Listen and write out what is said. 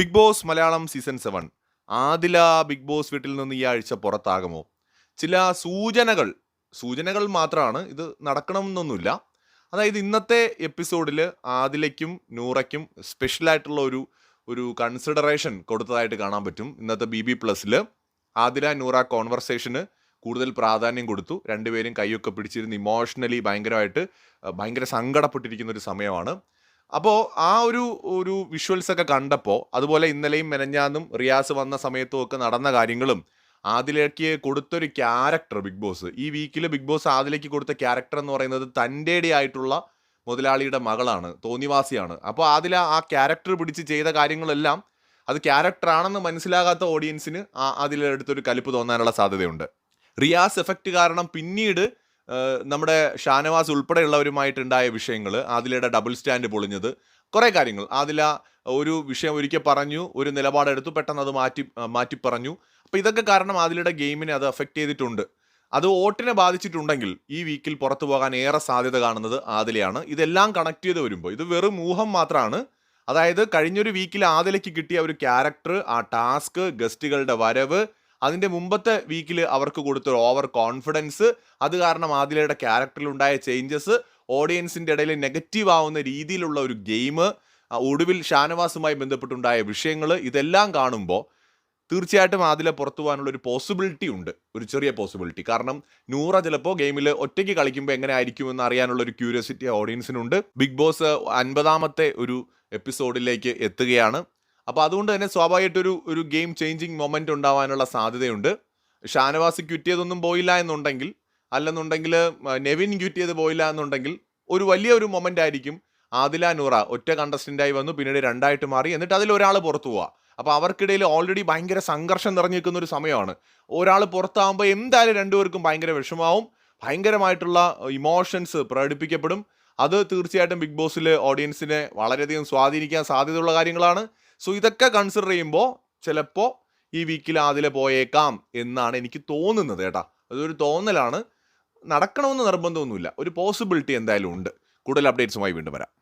Bigg Boss Malayalam season seven Adila Bigg Boss വീട്ടിൽ നിന്ന് ഈ ആഴ്ച പുറത്താകുമോ? ചില സൂചനകൾ സൂചനകൾ മാത്രമാണ് ഇത് നടക്കണമെന്നൊന്നുമില്ല. അതായത് ഇന്നത്തെ എപ്പിസോഡിൽ ആദിലയ്ക്കും നൂറയ്ക്കും സ്പെഷ്യലായിട്ടുള്ള ഒരു ഒരു കൺസിഡറേഷൻ കൊടുത്തതായിട്ട് കാണാൻ പറ്റും. ഇന്നത്തെ ബി ബി പ്ലസ്സിൽ ആദില നൂറ കോൺവെർസേഷന് കൂടുതൽ പ്രാധാന്യം കൊടുത്തു. രണ്ടുപേരും കൈയൊക്കെ പിടിച്ചിരുന്ന് ഇമോഷണലി ഭയങ്കരമായിട്ട് ഭയങ്കര സങ്കടപ്പെട്ടിരിക്കുന്ന ഒരു സമയമാണ്. അപ്പോൾ ആ ഒരു ഒരു വിഷ്വൽസ് ഒക്കെ കണ്ടപ്പോൾ അതുപോലെ ഇന്നലെയും മെനഞ്ഞാന്നും റിയാസ് വന്ന സമയത്തും ഒക്കെ നടന്ന കാര്യങ്ങളും ആദിലേക്ക് കൊടുത്തൊരു ക്യാരക്ടർ ബിഗ് ബോസ് ഈ വീക്കിൽ ബിഗ് ബോസ് ആദിലേക്ക് കൊടുത്ത ക്യാരക്ടർ എന്ന് പറയുന്നത് തന്റെടി ആയിട്ടുള്ള മുതലാളിയുടെ മകളാണ് തോന്നിവാസിയാണ്. അപ്പോൾ ആദില ആ ക്യാരക്ടർ പിടിച്ച് ചെയ്ത കാര്യങ്ങളെല്ലാം അത് ക്യാരക്ടറാണെന്ന് മനസ്സിലാകാത്ത ഓഡിയൻസിന് ആ അതിലെടുത്തൊരു കലിപ്പ് തോന്നാനുള്ള സാധ്യതയുണ്ട്. റിയാസ് എഫക്റ്റ് കാരണം പിന്നീട് നമ്മുടെ ഷാനവാസ് ഉൾപ്പെടെയുള്ളവരുമായിട്ടുണ്ടായ വിഷയങ്ങൾ ആദിലയുടെ ഡബിൾ സ്റ്റാൻഡ് പൊളിഞ്ഞത് കുറേ കാര്യങ്ങൾ. ആദില ഒരു വിഷയം ഒരിക്കൽ പറഞ്ഞു ഒരു നിലപാടെടുത്തു പെട്ടെന്ന് അത് മാറ്റി മാറ്റി പറഞ്ഞു. അപ്പോൾ ഇതൊക്കെ കാരണം ആദിലയുടെ ഗെയിമിനെ അത് അഫക്റ്റ് ചെയ്തിട്ടുണ്ട്. അത് വോട്ടിനെ ബാധിച്ചിട്ടുണ്ടെങ്കിൽ ഈ വീക്കിൽ പുറത്തു പോകാൻ ഏറെ സാധ്യത കാണുന്നത് ആദിലയാണ്. ഇതെല്ലാം കണക്ട് ചെയ്ത് വരുമ്പോൾ ഇത് വെറും ഊഹം മാത്രമാണ് അതായത് കഴിഞ്ഞൊരു വീക്കിൽ ആദിലയ്ക്ക് കിട്ടിയ ഒരു ക്യാരക്ടർ ആ ടാസ്ക് ഗസ്റ്റുകളുടെ വരവ് അതിന്റെ മുമ്പത്തെ വീക്കിൽ അവർക്ക് കൊടുത്തൊരു ഓവർ കോൺഫിഡൻസ് അത് കാരണം ആദിലയുടെ ക്യാരക്ടറിലുണ്ടായ ചേഞ്ചസ് ഓഡിയൻസിന്റെ ഇടയിൽ നെഗറ്റീവ് ആവുന്ന രീതിയിലുള്ള ഒരു ഗെയിം ഒടുവിൽ ഷാനവാസുമായി ബന്ധപ്പെട്ടുണ്ടായ വിഷയങ്ങൾ ഇതെല്ലാം കാണുമ്പോൾ തീർച്ചയായിട്ടും ആദില പുറത്തു പോകാനുള്ള ഒരു പോസിബിലിറ്റി ഉണ്ട്. ഒരു ചെറിയ പോസിബിലിറ്റി കാരണം നൂറ ചിലപ്പോൾ ഗെയിമിൽ ഒറ്റയ്ക്ക് കളിക്കുമ്പോൾ എങ്ങനെ ആയിരിക്കുമെന്ന് അറിയാനുള്ള ഒരു ക്യൂരിയോസിറ്റി ഓഡിയൻസിനുണ്ട് ബിഗ് ബോസ് അൻപതാമത്തെ ഒരു എപ്പിസോഡിലേക്ക് എത്തുകയാണ്. അപ്പോൾ അതുകൊണ്ട് തന്നെ സ്വാഭാവികമായിട്ടൊരു ഒരു ഗെയിം ചേഞ്ചിങ് മൊമെന്റ് ഉണ്ടാവാനുള്ള സാധ്യതയുണ്ട്. ഷാനവാസി ക്വിറ്റ് ചെയ്തൊന്നും പോയില്ല എന്നുണ്ടെങ്കിൽ അല്ലെന്നുണ്ടെങ്കിൽ നെവിൻ ക്വിറ്റ് ചെയ്ത് പോയില്ല എന്നുണ്ടെങ്കിൽ ഒരു വലിയ ഒരു മൊമെന്റ് ആയിരിക്കും ആദില നൂറ ഒറ്റ കണ്ടസ്റ്റന്റായി വന്നു പിന്നീട് രണ്ടായിട്ട് മാറി എന്നിട്ട് അതിൽ ഒരാൾ പുറത്തു പോവുക അപ്പോൾ അവർക്കിടയിൽ ഓൾറെഡി ഭയങ്കര സംഘർഷം നിറഞ്ഞു നിൽക്കുന്ന ഒരു സമയമാണ്. ഒരാൾ പുറത്താകുമ്പോൾ എന്തായാലും രണ്ടുപേർക്കും ഭയങ്കര വിഷമാവും ഭയങ്കരമായിട്ടുള്ള ഇമോഷൻസ് പ്രകടിപ്പിക്കപ്പെടും. അത് തീർച്ചയായിട്ടും ബിഗ് ബോസിൽ ഓഡിയൻസിനെ വളരെയധികം സ്വാധീനിക്കാൻ സാധ്യതയുള്ള കാര്യങ്ങളാണ്. സോ ഇതൊക്കെ കൺസിഡർ ചെയ്യുമ്പോൾ ചിലപ്പോൾ ഈ വീക്കിൽ അതിലെ പോയേക്കാം എന്നാണ് എനിക്ക് തോന്നുന്നത് കേട്ടാ. അതൊരു തോന്നലാണ്. നടക്കണമെന്ന് നിർബന്ധമൊന്നുമില്ല. ഒരു പോസിബിലിറ്റി എന്തായാലും ഉണ്ട്. കൂടുതൽ അപ്ഡേറ്റ്സുമായി വീണ്ടും വരാം.